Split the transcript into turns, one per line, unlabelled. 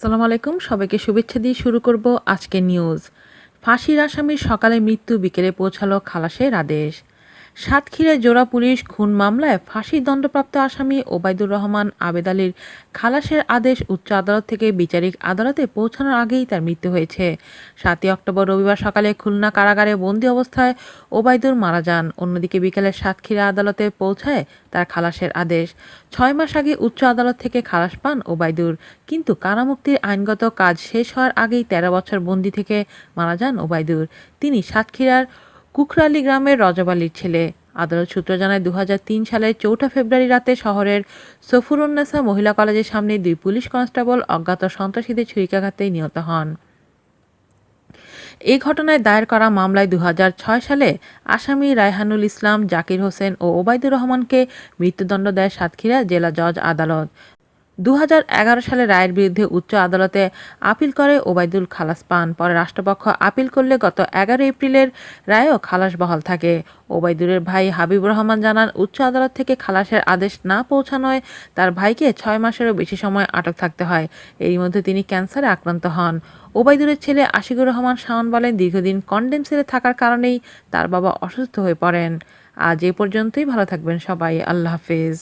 আসসালামু আলাইকুম। সবাইকে শুভেচ্ছা দিয়ে শুরু করব আজকে নিউজ ফাঁসির আসামির সকালে মৃত্যু বিকেলে পৌঁছালো খালাসের আদেশ। সাতক্ষীরায় জোড়া পুলিশ খুন মামলায় ফাঁসির দণ্ডপ্রাপ্ত আসামি ওবায়দুর রহমান আবেদ আলীর খালাসের আদেশ উচ্চ আদালত থেকে বিচারিক আদালতে পৌঁছানোর আগেই তার মৃত্যু হয়েছে। সাতই অক্টোবর রবিবার সকালে খুলনা কারাগারে বন্দি অবস্থায় ওবায়দুর মারা যান। অন্যদিকে বিকেলে সাতক্ষীরা আদালতে পৌঁছায় তার খালাসের আদেশ। ছয় মাস আগে উচ্চ আদালত থেকে খালাস পান ওবায়দুর, কিন্তু কারামুক্তির আইনগত কাজ শেষ হওয়ার আগেই তেরো বছর বন্দি থেকে মারা যান ওবায়দুর। তিনি সাতক্ষীরার কুখরালি গ্রামের রজবালির ছেলে। আদালত সূত্র জানায় দু সালের চৌঠা ফেব্রুয়ারি রাতে শহরের সফুরুন্নেসা মহিলা কলেজের সামনে দুই পুলিশ কনস্টেবল অজ্ঞাত সন্ত্রাসীদের ছুরিকাঘাতে নিহত হন। এই ঘটনায় দায়ের করা মামলায় দু হাজার ছয় সালে আসামি রায়হানুল ইসলাম, জাকির হোসেন ও ওবায়দুর রহমানকে মৃত্যুদণ্ড দেয় সাতক্ষীরা জেলা জজ আদালত। দু হাজার এগারো সালে রায়ের বিরুদ্ধে উচ্চ আদালতে আপিল করে ওবায়দুল খালাস পান। পরে রাষ্ট্রপক্ষ আপিল করলে গত এগারো এপ্রিলের রায়েও খালাস বহাল থাকে। ওবায়দুলের ভাই হাবিবুর রহমান জানান, উচ্চ আদালত থেকে খালাসের আদেশ না পৌঁছানোয় তার ভাইকে ছয় মাসেরও বেশি সময় আটক থাকতে হয়। এরই মধ্যে তিনি ক্যান্সারে আক্রান্ত হন। ওবায়দুলের ছেলে আশিকুর রহমান শাওন বলেন, দীর্ঘদিন কন্ডেম সেলে থাকার কারণেই তার বাবা অসুস্থ হয়ে পড়েন। আজ এ পর্যন্তই, ভালো থাকবেন সবাই। আল্লাহ হাফেজ।